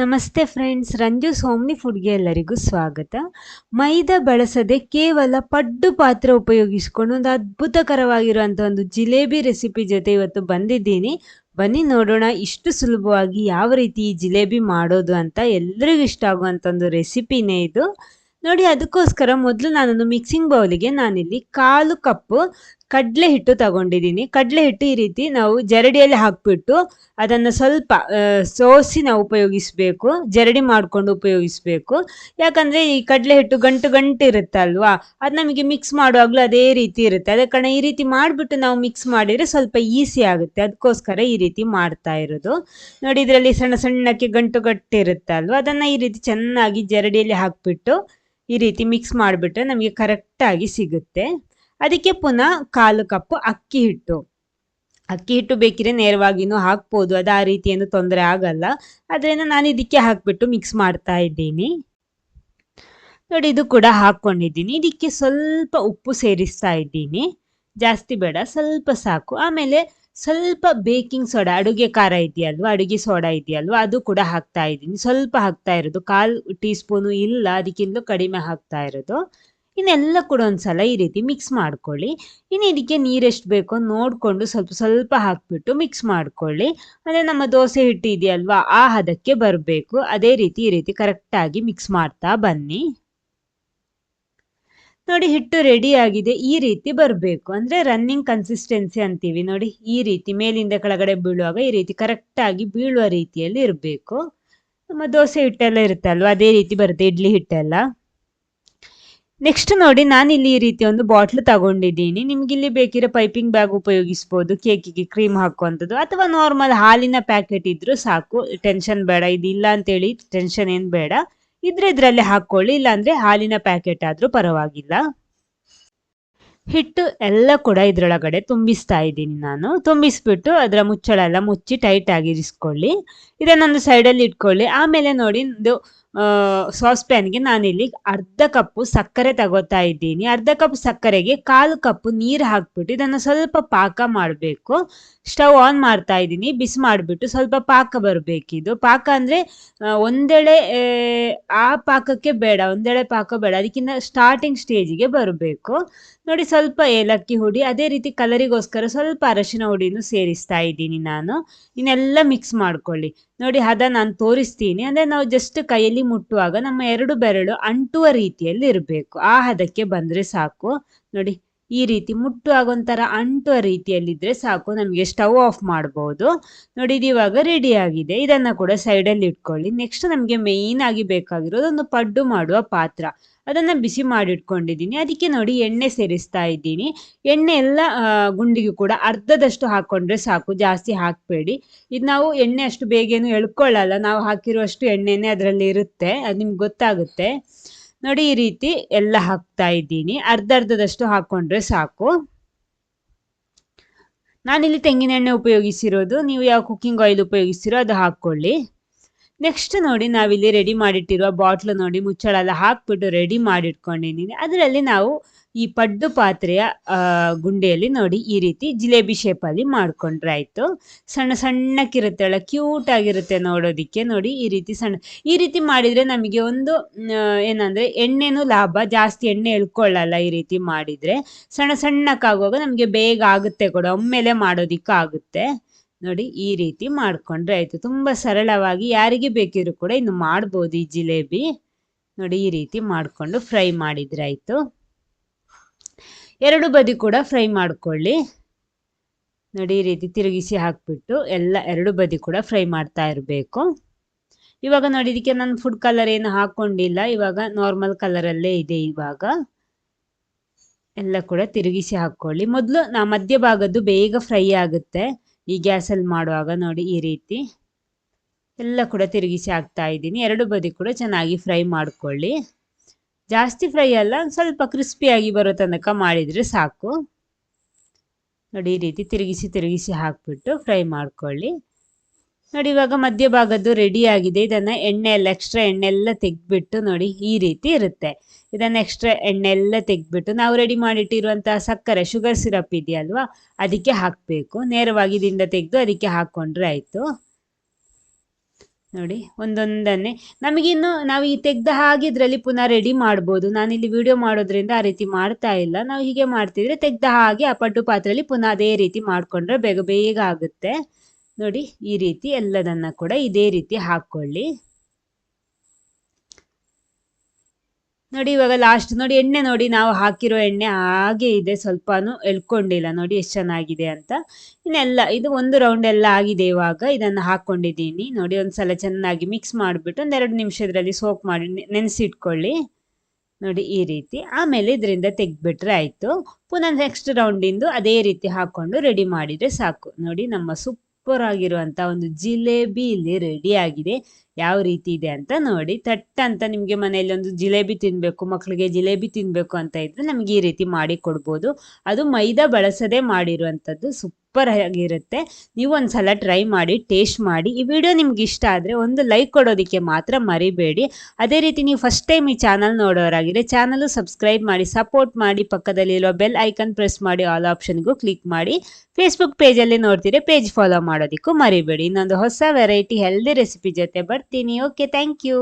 ನಮಸ್ತೆ ಫ್ರೆಂಡ್ಸ್ ರಂಜು ಸೋಮ್ನಿ ಫುಡ್ಗೆ ಎಲ್ಲರಿಗೂ ಸ್ವಾಗತ. ಮೈದಾ ಬಳಸದೆ ಕೇವಲ ಪಡ್ಡು ಪಾತ್ರೆ ಉಪಯೋಗಿಸಿಕೊಂಡು ಒಂದು ಅದ್ಭುತಕರವಾಗಿರುವಂಥ ಒಂದು ಜಿಲೇಬಿ ರೆಸಿಪಿ ಜೊತೆ ಇವತ್ತು ಬಂದಿದ್ದೀನಿ. ಬನ್ನಿ ನೋಡೋಣ ಇಷ್ಟು ಸುಲಭವಾಗಿ ಯಾವ ರೀತಿ ಈ ಜಿಲೇಬಿ ಮಾಡೋದು ಅಂತ ಎಲ್ಲರಿಗೂ ಇಷ್ಟ ಆಗುವಂಥ ಒಂದು ರೆಸಿಪಿನೇ ಇದು. ನೋಡಿ, ಅದಕ್ಕೋಸ್ಕರ ಮೊದಲು ನಾನೊಂದು ಮಿಕ್ಸಿಂಗ್ ಬೌಲಿಗೆ ನಾನಿಲ್ಲಿ ಕಾಲು ಕಪ್ಪು ಕಡಲೆ ಹಿಟ್ಟು ತಗೊಂಡಿದ್ದೀನಿ ಕಡಲೆ ಹಿಟ್ಟು ಈ ರೀತಿ ನಾವು ಜರಡಿಯಲ್ಲಿ ಹಾಕ್ಬಿಟ್ಟು ಅದನ್ನು ಸ್ವಲ್ಪ ಸೋಸಿ ನಾವು ಉಪಯೋಗಿಸಬೇಕು. ಜರಡಿ ಮಾಡಿಕೊಂಡು ಉಪಯೋಗಿಸಬೇಕು. ಯಾಕಂದರೆ ಈ ಕಡಲೆ ಹಿಟ್ಟು ಗಂಟು ಗಂಟು ಇರುತ್ತಲ್ವಾ? ಅದು ನಮಗೆ ಮಿಕ್ಸ್ ಮಾಡುವಾಗಲೂ ಅದೇ ರೀತಿ ಇರುತ್ತೆ. ಅದೇ ಕಾರಣ ಈ ರೀತಿ ಮಾಡಿಬಿಟ್ಟು ನಾವು ಮಿಕ್ಸ್ ಮಾಡಿದರೆ ಸ್ವಲ್ಪ ಈಸಿ ಆಗುತ್ತೆ. ಅದಕ್ಕೋಸ್ಕರ ಈ ರೀತಿ ಮಾಡ್ತಾ ಇರೋದು. ನೋಡಿ, ಇದರಲ್ಲಿ ಸಣ್ಣ ಸಣ್ಣಕ್ಕೆ ಗಂಟು ಗಟ್ಟಿರುತ್ತಲ್ವ ಅದನ್ನು ಈ ರೀತಿ ಚೆನ್ನಾಗಿ ಜರಡಿಯಲ್ಲಿ ಹಾಕಿಬಿಟ್ಟು ಈ ರೀತಿ ಮಿಕ್ಸ್ ಮಾಡಿಬಿಟ್ರೆ ನಮಗೆ ಕರೆಕ್ಟಾಗಿ ಸಿಗುತ್ತೆ. ಅದಕ್ಕೆ ಪುನಃ ಕಾಲು ಕಪ್ ಅಕ್ಕಿ ಹಿಟ್ಟು. ಅಕ್ಕಿ ಹಿಟ್ಟು ಬೇಕಿದ್ರೆ ನೇರವಾಗಿನೂ ಹಾಕ್ಬೋದು. ಅದು ಆ ರೀತಿ ಏನು ತೊಂದರೆ ಆಗಲ್ಲ. ಅದರಿಂದ ನಾನು ಇದಕ್ಕೆ ಹಾಕ್ಬಿಟ್ಟು ಮಿಕ್ಸ್ ಮಾಡ್ತಾ ಇದ್ದೀನಿ. ನೋಡಿ, ಇದು ಕೂಡ ಹಾಕ್ಕೊಂಡಿದ್ದೀನಿ. ಇದಕ್ಕೆ ಸ್ವಲ್ಪ ಉಪ್ಪು ಸೇರಿಸ್ತಾ ಇದ್ದೀನಿ. ಜಾಸ್ತಿ ಬೇಡ, ಸ್ವಲ್ಪ ಸಾಕು. ಆಮೇಲೆ ಸ್ವಲ್ಪ ಬೇಕಿಂಗ್ ಸೋಡಾ, ಅಡುಗೆ ಖಾರ ಇದೆಯಲ್ವಾ, ಅಡುಗೆ ಸೋಡಾ ಇದೆಯಲ್ವ, ಅದು ಕೂಡ ಹಾಕ್ತಾ ಇದ್ದೀನಿ. ಸ್ವಲ್ಪ ಹಾಕ್ತಾ ಇರೋದು. ಕಾಲು ಟೀ ಸ್ಪೂನು ಇಲ್ಲ ಅದಕ್ಕಿಂತ ಕಡಿಮೆ ಹಾಕ್ತಾ ಇರೋದು. ಇನ್ನೆಲ್ಲ ಕೂಡ ಒಂದ್ಸಲ ಈ ರೀತಿ ಮಿಕ್ಸ್ ಮಾಡ್ಕೊಳ್ಳಿ. ಇನ್ನು ಇದಕ್ಕೆ ನೀರೆಷ್ಟು ಬೇಕೋ ನೋಡಿಕೊಂಡು ಸ್ವಲ್ಪ ಸ್ವಲ್ಪ ಹಾಕ್ಬಿಟ್ಟು ಮಿಕ್ಸ್ ಮಾಡ್ಕೊಳ್ಳಿ. ಅಂದರೆ ನಮ್ಮ ದೋಸೆ ಹಿಟ್ಟು ಇದೆಯಲ್ವಾ, ಆ ಹದಕ್ಕೆ ಬರಬೇಕು. ಅದೇ ರೀತಿ ಈ ರೀತಿ ಕರೆಕ್ಟಾಗಿ ಮಿಕ್ಸ್ ಮಾಡ್ತಾ ಬನ್ನಿ. ನೋಡಿ ಹಿಟ್ಟು ರೆಡಿ ಆಗಿದೆ, ಈ ರೀತಿ ಬರಬೇಕು. ಅಂದ್ರೆ ರನ್ನಿಂಗ್ ಕನ್ಸಿಸ್ಟೆನ್ಸಿ ಅಂತೀವಿ ನೋಡಿ, ಈ ರೀತಿ ಮೇಲಿಂದ ಕೆಳಗಡೆ ಬೀಳುವಾಗ ಈ ರೀತಿ ಕರೆಕ್ಟಾಗಿ ಬೀಳುವ ರೀತಿಯಲ್ಲಿ ಇರಬೇಕು. ನಮ್ಮ ದೋಸೆ ಹಿಟ್ಟೆಲ್ಲ ಇರುತ್ತಲ್ವ, ಅದೇ ರೀತಿ ಬರುತ್ತೆ, ಇಡ್ಲಿ ಹಿಟ್ಟೆಲ್ಲ. ನೆಕ್ಸ್ಟ್ ನೋಡಿ ನಾನು ಇಲ್ಲಿ ಈ ರೀತಿ ಒಂದು ಬಾಟ್ಲ್ ತಗೊಂಡಿದ್ದೀನಿ. ನಿಮ್ಗೆ ಇಲ್ಲಿ ಬೇಕಿರೋ ಪೈಪಿಂಗ್ ಬ್ಯಾಗ್ ಉಪಯೋಗಿಸ್ಬೋದು, ಕೇಕಿಗೆ ಕ್ರೀಮ್ ಹಾಕುವಂಥದ್ದು, ಅಥವಾ ನಾರ್ಮಲ್ ಹಾಲಿನ ಪ್ಯಾಕೆಟ್ ಇದ್ರೂ ಸಾಕು. ಟೆನ್ಷನ್ ಬೇಡ, ಇದಿಲ್ಲ ಅಂತೇಳಿ ಟೆನ್ಷನ್ ಏನು ಬೇಡ. ಇದ್ರೆ ಇದರಲ್ಲಿ ಹಾಕ್ಕೊಳ್ಳಿ, ಇಲ್ಲಾಂದ್ರೆ ಹಾಲಿನ ಪ್ಯಾಕೆಟ್ ಆದರೂ ಪರವಾಗಿಲ್ಲ. ಹಿಟ್ಟು ಎಲ್ಲ ಕೂಡ ಇದರೊಳಗಡೆ ತುಂಬಿಸ್ತಾ ಇದ್ದೀನಿ ನಾನು. ತುಂಬಿಸ್ಬಿಟ್ಟು ಅದರ ಮುಚ್ಚಳ ಎಲ್ಲ ಮುಚ್ಚಿ ಟೈಟ್ ಆಗಿ ಇರಿಸ್ಕೊಳ್ಳಿ. ಇದನ್ನೊಂದು ಸೈಡಲ್ಲಿ ಇಟ್ಕೊಳ್ಳಿ. ಆಮೇಲೆ ನೋಡಿ, ಒಂದು ಸಾಸ್ ಪ್ಯಾನ್ಗೆ ನಾನಿಲ್ಲಿ ಅರ್ಧ ಕಪ್ಪು ಸಕ್ಕರೆ ತಗೋತಾ ಇದ್ದೀನಿ. ಅರ್ಧ ಕಪ್ ಸಕ್ಕರೆಗೆ ಕಾಲು ಕಪ್ ನೀರು ಹಾಕ್ಬಿಟ್ಟು ಇದನ್ನು ಸ್ವಲ್ಪ ಪಾಕ ಮಾಡಬೇಕು. ಸ್ಟವ್ ಆನ್ ಮಾಡ್ತಾ ಇದ್ದೀನಿ, ಬಿಸಿ ಮಾಡಿಬಿಟ್ಟು ಸ್ವಲ್ಪ ಪಾಕ ಬರಬೇಕಿದು. ಪಾಕ ಅಂದರೆ ಒಂದೆಳೆ ಆ ಪಾಕಕ್ಕೆ ಬೇಡ, ಒಂದೆಳೆ ಪಾಕ ಬೇಡ ಅದಕ್ಕಿಂತ ಸ್ಟಾರ್ಟಿಂಗ್ ಸ್ಟೇಜಿಗೆ ಬರಬೇಕು. ನೋಡಿ ಸ್ವಲ್ಪ ಏಲಕ್ಕಿ ಹುಡಿ, ಅದೇ ರೀತಿ ಕಲರಿಗೋಸ್ಕರ ಸ್ವಲ್ಪ ಅರಶಿನ ಹುಡಿನೂ ಸೇರಿಸ್ತಾ ಇದ್ದೀನಿ ನಾನು. ಇನ್ನೆಲ್ಲ ಮಿಕ್ಸ್ ಮಾಡ್ಕೊಳ್ಳಿ. ನೋಡಿ, ಹದ ನಾನು ತೋರಿಸ್ತೀನಿ. ಅಂದರೆ ನಾವು ಜಸ್ಟ್ ಕೈಯಲ್ಲಿ ಮುಟ್ಟುವಾಗ ನಮ್ಮ ಎರಡು ಬೆರಳು ಅಂಟುವ ರೀತಿಯಲ್ಲಿ ಇರಬೇಕು. ಆ ಹದಕ್ಕೆ ಬಂದರೆ ಸಾಕು. ನೋಡಿ ಈ ರೀತಿ ಮುಟ್ಟು ಆಗೋಂಥರ ಅಂಟುವ ರೀತಿಯಲ್ಲಿದ್ದರೆ ಸಾಕು, ನಮಗೆ ಸ್ಟವ್ ಆಫ್ ಮಾಡ್ಬೋದು. ನೋಡಿ ಇದು ಇವಾಗ ರೆಡಿ ಆಗಿದೆ. ಇದನ್ನು ಕೂಡ ಸೈಡಲ್ಲಿ ಇಟ್ಕೊಳ್ಳಿ. ನೆಕ್ಸ್ಟ್ ನಮಗೆ ಮೇಯ್ನ್ ಆಗಿ ಬೇಕಾಗಿರೋದು ಒಂದು ಪಡ್ಡು ಮಾಡುವ ಪಾತ್ರ. ಅದನ್ನು ಬಿಸಿ ಮಾಡಿಟ್ಕೊಂಡಿದ್ದೀನಿ. ಅದಕ್ಕೆ ನೋಡಿ ಎಣ್ಣೆ ಸೇರಿಸ್ತಾ ಇದ್ದೀನಿ. ಎಣ್ಣೆ ಎಲ್ಲ ಗುಂಡಿಗೆ ಕೂಡ ಅರ್ಧದಷ್ಟು ಹಾಕ್ಕೊಂಡ್ರೆ ಸಾಕು. ಜಾಸ್ತಿ ಹಾಕಬೇಡಿ. ಇದು ನಾವು ಎಣ್ಣೆ ಅಷ್ಟು ಬೇಗೇನು ಎಳ್ಕೊಳ್ಳಲ್ಲ. ನಾವು ಹಾಕಿರುವಷ್ಟು ಎಣ್ಣೆನೇ ಅದರಲ್ಲಿ ಇರುತ್ತೆ. ಅದು ನಿಮ್ಗೆ ಗೊತ್ತಾಗುತ್ತೆ. ನೋಡಿ ಈ ರೀತಿ ಎಲ್ಲ ಹಾಕ್ತಾ ಇದ್ದೀನಿ. ಅರ್ಧ ಅರ್ಧದಷ್ಟು ಹಾಕೊಂಡ್ರೆ ಸಾಕು. ನಾನಿಲ್ಲಿ ತೆಂಗಿನೆಣ್ಣೆ ಉಪಯೋಗಿಸಿರೋದು, ನೀವು ಯಾವ ಕುಕ್ಕಿಂಗ್ ಆಯಿಲ್ ಉಪಯೋಗಿಸ್ತೀರೋ ಅದು ಹಾಕ್ಕೊಳ್ಳಿ. ನೆಕ್ಸ್ಟ್ ನೋಡಿ ನಾವಿಲ್ಲಿ ರೆಡಿ ಮಾಡಿಟ್ಟಿರುವ ಬಾಟ್ಲು ನೋಡಿ ಮುಚ್ಚಳ ಎಲ್ಲ ಹಾಕ್ಬಿಟ್ಟು ರೆಡಿ ಮಾಡಿಟ್ಕೊಂಡಿದ್ದೀನಿ. ಅದರಲ್ಲಿ ನಾವು ಈ ಪಡ್ಡು ಪಾತ್ರೆಯ ಗುಂಡೆಯಲ್ಲಿ ನೋಡಿ ಈ ರೀತಿ ಜಿಲೇಬಿ ಶೇಪಲ್ಲಿ ಮಾಡ್ಕೊಂಡ್ರೆ ಆಯಿತು. ಸಣ್ಣ ಸಣ್ಣಕ್ಕಿರುತ್ತೆ, ಅಲ್ಲ ಕ್ಯೂಟ್ ಆಗಿರುತ್ತೆ ನೋಡೋದಕ್ಕೆ. ನೋಡಿ ಈ ರೀತಿ ಸಣ್ಣ, ಈ ರೀತಿ ಮಾಡಿದರೆ ನಮಗೆ ಒಂದು ಏನಂದರೆ ಎಣ್ಣೆನೂ ಲಾಭ, ಜಾಸ್ತಿ ಎಣ್ಣೆ ಎಳ್ಕೊಳ್ಳಲ್ಲ ಈ ರೀತಿ ಮಾಡಿದರೆ. ಸಣ್ಣ ಸಣ್ಣಕ್ಕಾಗುವಾಗ ನಮಗೆ ಬೇಗ ಆಗುತ್ತೆ ಕೂಡ, ಒಮ್ಮೆಲೆ ಮಾಡೋದಿಕ್ಕಾಗುತ್ತೆ. ನೋಡಿ ಈ ರೀತಿ ಮಾಡಿಕೊಂಡ್ರೆ ಆಯಿತು. ತುಂಬ ಸರಳವಾಗಿ ಯಾರಿಗೆ ಬೇಕಿದ್ರು ಕೂಡ ಇನ್ನು ಮಾಡ್ಬೋದು ಈ ಜಿಲೇಬಿ. ನೋಡಿ ಈ ರೀತಿ ಮಾಡಿಕೊಂಡು ಫ್ರೈ ಮಾಡಿದ್ರೆ ಆಯಿತು. ಎರಡು ಬದಿ ಕೂಡ ಫ್ರೈ ಮಾಡ್ಕೊಳ್ಳಿ. ನೋಡಿ, ಈ ರೀತಿ ತಿರುಗಿಸಿ ಹಾಕ್ಬಿಟ್ಟು ಎಲ್ಲ ಎರಡು ಬದಿ ಕೂಡ ಫ್ರೈ ಮಾಡ್ತಾ ಇರಬೇಕು. ಇವಾಗ ನೋಡಿ, ಇದಕ್ಕೆ ನಾನು ಫುಡ್ ಕಲರ್ ಏನು ಹಾಕ್ಕೊಂಡಿಲ್ಲ. ಇವಾಗ ನಾರ್ಮಲ್ ಕಲರಲ್ಲೇ ಇದೆ ಇವಾಗ. ಎಲ್ಲ ಕೂಡ ತಿರುಗಿಸಿ ಹಾಕ್ಕೊಳ್ಳಿ. ಮೊದಲು ನಾ ಮಧ್ಯಭಾಗದ್ದು ಬೇಗ ಫ್ರೈ ಆಗುತ್ತೆ. ಈ ಗ್ಯಾಸಲ್ಲಿ ಮಾಡುವಾಗ ನೋಡಿ, ಈ ರೀತಿ. ಎಲ್ಲ ಕೂಡ ತಿರುಗಿಸಿ ಹಾಕ್ತಾ ಇದ್ದೀನಿ. ಎರಡು ಬದಿ ಕೂಡ ಚೆನ್ನಾಗಿ ಫ್ರೈ ಮಾಡ್ಕೊಳ್ಳಿ. ಜಾಸ್ತಿ ಫ್ರೈ ಅಲ್ಲ ಸ್ವಲ್ಪ ಕ್ರಿಸ್ಪಿಯಾಗಿ ಬರೋ ತನಕ ಮಾಡಿದರೆ ಸಾಕು. ನೋಡಿ, ಈ ರೀತಿ ತಿರುಗಿಸಿ ತಿರುಗಿಸಿ ಹಾಕ್ಬಿಟ್ಟು ಫ್ರೈ ಮಾಡ್ಕೊಳ್ಳಿ. ನೋಡಿ, ಇವಾಗ ಮಧ್ಯಭಾಗದ್ದು ರೆಡಿ ಆಗಿದೆ. ಇದನ್ನು ಎಣ್ಣೆ ಎಲ್ಲ ಎಕ್ಸ್ಟ್ರಾ ಎಣ್ಣೆ ಎಲ್ಲ ತೆಗೆದ್ಬಿಟ್ಟು ನೋಡಿ, ಈ ರೀತಿ ಇರುತ್ತೆ. ಇದನ್ನು ಎಕ್ಸ್ಟ್ರಾ ಎಣ್ಣೆ ಎಲ್ಲ ತೆಗೆದ್ಬಿಟ್ಟು ನಾವು ರೆಡಿ ಮಾಡಿಟ್ಟಿರುವಂತಹ ಸಕ್ಕರೆ ಶುಗರ್ ಸಿರಪ್ ಇದೆಯಲ್ವಾ, ಅದಕ್ಕೆ ಹಾಕಬೇಕು. ನೇರವಾಗಿ ಇದರಿಂದ ತೆಗೆದು ಅದಕ್ಕೆ ಹಾಕ್ಕೊಂಡ್ರೆ ಆಯಿತು. ನೋಡಿ, ಒಂದೊಂದನ್ನೇ. ನಮಗಿನ್ನು ನಾವು ಈ ತೆಗ್ದ ಹಾಗೆ ಇದರಲ್ಲಿ ಪುನಃ ರೆಡಿ ಮಾಡ್ಬೋದು. ನಾನಿಲ್ಲಿ ವಿಡಿಯೋ ಮಾಡೋದ್ರಿಂದ ಆ ರೀತಿ ಮಾಡ್ತಾ ಇಲ್ಲ. ನಾವು ಹೀಗೆ ಮಾಡ್ತಿದ್ರೆ ತೆಗ್ದ ಹಾಗೆ ಆ ಪಡ್ಡು ಪಾತ್ರೆಯಲ್ಲಿ ಪುನಃ ಅದೇ ರೀತಿ ಮಾಡಿಕೊಂಡ್ರೆ ಬೇಗ ಬೇಗ ಆಗುತ್ತೆ. ನೋಡಿ, ಈ ರೀತಿ ಎಲ್ಲದನ್ನು ಕೂಡ ಇದೇ ರೀತಿ ಹಾಕ್ಕೊಳ್ಳಿ. ನೋಡಿ ಇವಾಗ ಲಾಸ್ಟ್ ನೋಡಿ ಎಣ್ಣೆ ನೋಡಿ ನಾವು ಹಾಕಿರೋ ಎಣ್ಣೆ ಹಾಗೆ ಇದೆ ಸ್ವಲ್ಪನೂ ಎಳ್ಕೊಂಡಿಲ್ಲ. ನೋಡಿ ಎಷ್ಟು ಚೆನ್ನಾಗಿದೆ ಅಂತ. ಇನ್ನೆಲ್ಲ ಇದು ಒಂದು ರೌಂಡ್ ಎಲ್ಲ ಆಗಿದೆ ಇವಾಗ. ಇದನ್ನು ಹಾಕ್ಕೊಂಡಿದ್ದೀನಿ ನೋಡಿ ಒಂದ್ಸಲ ಚೆನ್ನಾಗಿ ಮಿಕ್ಸ್ ಮಾಡಿಬಿಟ್ಟು ಒಂದೆರಡು ನಿಮಿಷದಲ್ಲಿ ಸೋಪ್ ಸೋಕ್ ಮಾಡಿ ನೆನೆಸಿಟ್ಕೊಳ್ಳಿ. ನೋಡಿ ಈ ರೀತಿ. ಆಮೇಲೆ ಇದರಿಂದ ತೆಗ್ದುಬಿಟ್ರೆ ಆಯಿತು. ಪುನಃ ನೆಕ್ಸ್ಟ್ ರೌಂಡಿಂದು ಅದೇ ರೀತಿ ಹಾಕ್ಕೊಂಡು ರೆಡಿ ಮಾಡಿದರೆ ಸಾಕು. ನೋಡಿ ನಮ್ಮ ಸೂಪರ್ ಆಗಿರುವಂತ ಒಂದು ಜಿಲೇಬಿ ಇಲ್ಲಿ ರೆಡಿ ಆಗಿದೆ. ಯಾವ ರೀತಿ ಇದೆ ಅಂತ ನೋಡಿ. ತಟ್ಟ ಅಂತ ನಿಮಗೆ ಮನೆಯಲ್ಲಿ ಒಂದು ಜಿಲೇಬಿ ತಿನ್ನಬೇಕು ಮಕ್ಕಳಿಗೆ ಜಿಲೇಬಿ ತಿನ್ನಬೇಕು ಅಂತ ಇದ್ರೆ ನಮಗೆ ಈ ರೀತಿ ಮಾಡಿ ಕೊಡ್ಬೋದು. ಅದು ಮೈದಾ ಬಳಸದೆ ಮಾಡಿರುವಂತದ್ದು ಸೂಪರ್ ಆಗಿರುತ್ತೆ. ನೀವು ಒಂದು ಸಲ ಟ್ರೈ ಮಾಡಿ ಟೇಸ್ಟ್ ಮಾಡಿ, ಈ ವಿಡಿಯೋ ನಿಮ್ಗೆ ಇಷ್ಟ ಆದರೆ ಒಂದು ಲೈಕ್ ಕೊಡೋದಕ್ಕೆ ಮಾತ್ರ ಮರಿಬೇಡಿ. ಅದೇ ರೀತಿ ನೀವು ಫಸ್ಟ್ ಟೈಮ್ ಈ ಚಾನಲ್ ನೋಡೋರಾಗಿದ್ರೆ ಚಾನಲು ಸಬ್ಸ್ಕ್ರೈಬ್ ಮಾಡಿ ಸಪೋರ್ಟ್ ಮಾಡಿ ಪಕ್ಕದಲ್ಲಿರೋ ಬೆಲ್ ಐಕನ್ ಪ್ರೆಸ್ ಮಾಡಿ ಆಲ್ ಆಪ್ಷನ್ಗೂ ಕ್ಲಿಕ್ ಮಾಡಿ ಫೇಸ್ಬುಕ್ ಪೇಜಲ್ಲಿ ನೋಡ್ತೀರಿ ಪೇಜ್ ಫಾಲೋ ಮಾಡೋದಕ್ಕೂ ಮರಿಬೇಡಿ. ಇನ್ನೊಂದು ಹೊಸ ವೆರೈಟಿ ಹೆಲ್ದಿ ರೆಸಿಪಿ ಜೊತೆ ಬರ್ತೀನಿ. Okay thank you